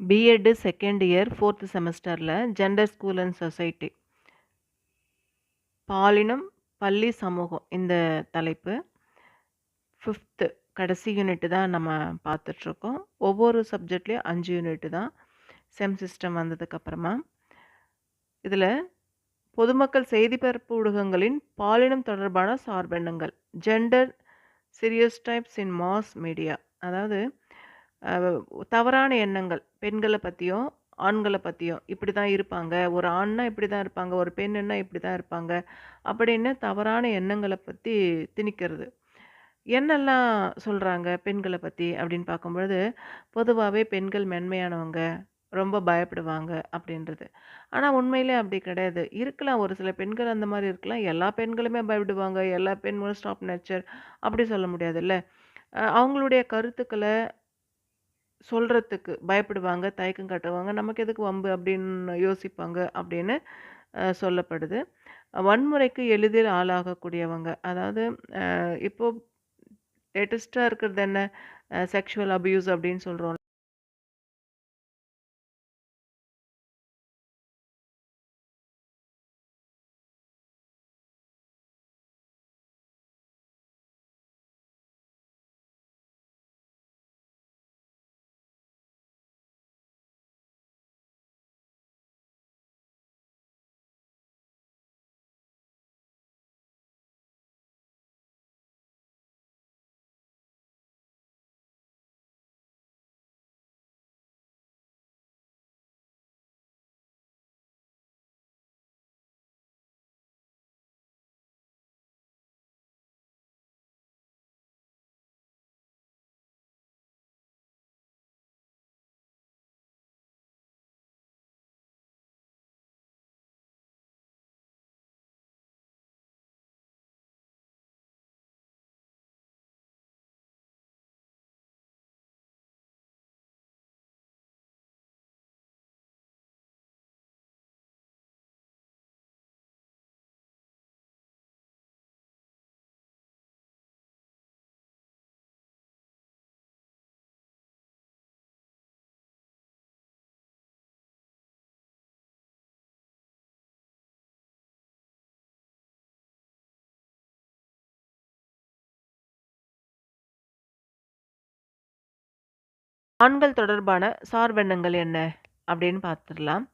B Ed second year fourth செமஸ்டரில் gender school and society பாலினம் பள்ளி சமூகம் இந்த தலைப்பு. ஃபிஃப்த்து கடைசி யூனிட் தான் நம்ம பார்த்துட்ருக்கோம். ஒவ்வொரு சப்ஜெக்ட்லேயும் அஞ்சு யூனிட் தான். செம் சிஸ்டம் வந்ததுக்கப்புறமா இதில் பொதுமக்கள் செய்தி பரப்பு ஊடகங்களின் பாலினம் தொடர்பான சார்பெண்ணங்கள். Gender stereotypes in mass media அதாவது தவறான எண்ணங்கள். பெண்களை பற்றியும் ஆண்களை பற்றியும் இப்படி தான் இருப்பாங்க. ஒரு ஆண்னா இப்படி தான் இருப்பாங்க. ஒரு பெண்ணுன்னா இப்படி தான் இருப்பாங்க. அப்படின்னு தவறான எண்ணங்களை பற்றி திணிக்கிறது. என்னெல்லாம் சொல்கிறாங்க பெண்களை பற்றி அப்படின்னு பார்க்கும்பொழுது பொதுவாகவே பெண்கள் மென்மையானவங்க ரொம்ப பயப்படுவாங்க அப்படின்றது. ஆனால் உண்மையிலே அப்படி கிடையாது. இருக்கலாம். ஒரு சில பெண்கள் அந்த மாதிரி இருக்கலாம். எல்லா பெண்களுமே பயப்படுவாங்க. எல்லா பெண்களும் ஸ்டாப் நேச்சர் அப்படி சொல்ல முடியாதுல்ல. அவங்களுடைய கருத்துக்களை சொல்கிறதுக்கு பயப்படுவாங்க தயக்கம் காட்டுவாங்க. நமக்கு எதுக்கு வம்பு அப்படின்னு யோசிப்பாங்க அப்படின்னு சொல்லப்படுது. வன்முறைக்கு எளிதில் ஆளாகக்கூடியவங்க. அதாவது இப்போது லேட்டஸ்ட்டாக இருக்கிறது என்ன? செக்ஷுவல் அபியூஸ் அப்படின்னு சொல்கிறோம் ஆண்கள் தொடர்பான சார்பெண்ணங்கள் என்ன? அப்படின்னு பார்த்துடலாம்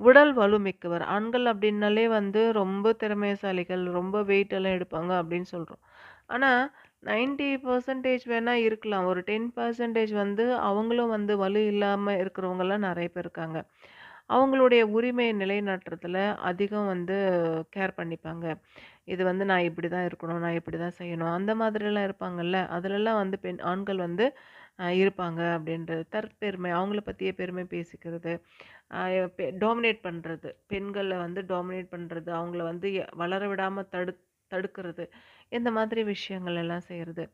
உடல் வலுமிக்கவர். ஆண்கள் அப்படின்னாலே வந்து ரொம்ப திறமைசாலிகள் ரொம்ப வெயிட் எல்லாம் எடுப்பாங்க அப்படின்னு சொல்கிறோம் ஆனால் நைன்டி பர்சன்டேஜ் வேணால் இருக்கலாம். ஒரு டென் பர்சன்டேஜ் வந்து அவங்களும் வந்து வலு இல்லாமல் இருக்கிறவங்கலாம் நிறைய பேர் இருக்காங்க. அவங்களுடைய உரிமையை நிலைநாட்டுறதுல அதிகம் வந்து கேர் பண்ணிப்பாங்க. இது வந்து நான் இப்படி தான் இருக்கணும் நான் இப்படி தான் செய்யணும். அந்த மாதிரிலாம் இருப்பாங்கல்ல. அதிலெல்லாம் வந்து பெண் ஆண்கள் வந்து இருப்பாங்க அப்படின்றது. தற்பெருமை அவங்கள பற்றியே பெருமை பேசிக்கிறது. டாமினேட் பண்ணுறது பெண்களை வந்து டாமினேட் பண்ணுறது அவங்கள வந்து வளர விடாமல் தடு தடுக்கிறது. இந்த மாதிரி விஷயங்கள் எல்லாம் செய்கிறது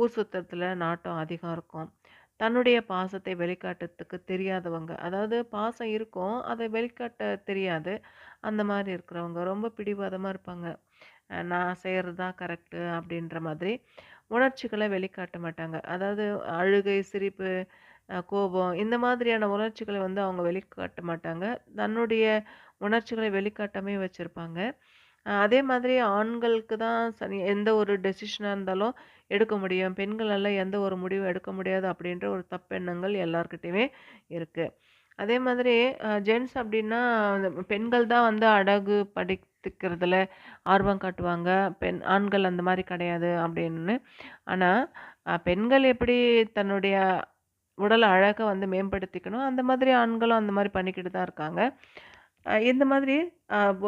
ஊர் சுத்தத்தில் நாட்டம் அதிகம் இருக்கும். தன்னுடைய பாசத்தை வெளிக்காட்டுறதுக்கு தெரியாதவங்க அதாவது பாசம் இருக்கும் அதை வெளிக்காட்ட தெரியாது. அந்த மாதிரி இருக்கிறவங்க ரொம்ப பிடிவாதமாக இருப்பாங்க. நான் செய்கிறது தான் கரெக்டு அப்படின்ற மாதிரி. உணர்ச்சிகளை வெளிக்காட்ட மாட்டாங்க. அதாவது அழுகை சிரிப்பு கோபம் இந்த மாதிரியான உணர்ச்சிகளை வந்து அவங்க வெளிக்காட்ட மாட்டாங்க. தன்னுடைய உணர்ச்சிகளை வெளிக்காட்டாமே வச்சுருப்பாங்க. அதே மாதிரி ஆண்களுக்கு தான் சனி எந்த ஒரு டெசிஷனாக இருந்தாலும் எடுக்க முடியும். பெண்களால் எந்த ஒரு முடிவும் எடுக்க முடியாது அப்படின்ற ஒரு தப்பெண்ணங்கள் எல்லார்கிட்டயுமே இருக்குது அதே மாதிரி ஜென்ட்ஸ் அப்படின்னா அந்த பெண்கள் தான் வந்து அடகு படி படித்துக்கிறதுல ஆர்வம் காட்டுவாங்க. பெண் ஆண்கள் அந்த மாதிரி கிடையாது அப்படின்னு. ஆனால் பெண்கள் எப்படி தன்னுடைய உடல் அழகை வந்து மேம்படுத்திக்கணும்? அந்த மாதிரி ஆண்களும் அந்த மாதிரி பண்ணிக்கிட்டு தான் இருக்காங்க. இந்த மாதிரி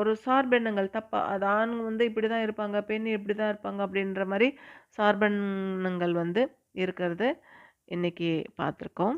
ஒரு சார்பெண்ணங்கள் தப்பாக அது ஆண் வந்து இப்படி தான் இருப்பாங்க பெண் இப்படி தான் இருப்பாங்க அப்படின்ற மாதிரி சார்பெண்ணங்கள் வந்து இருக்கிறது இன்னைக்கு பார்த்துருக்கோம்.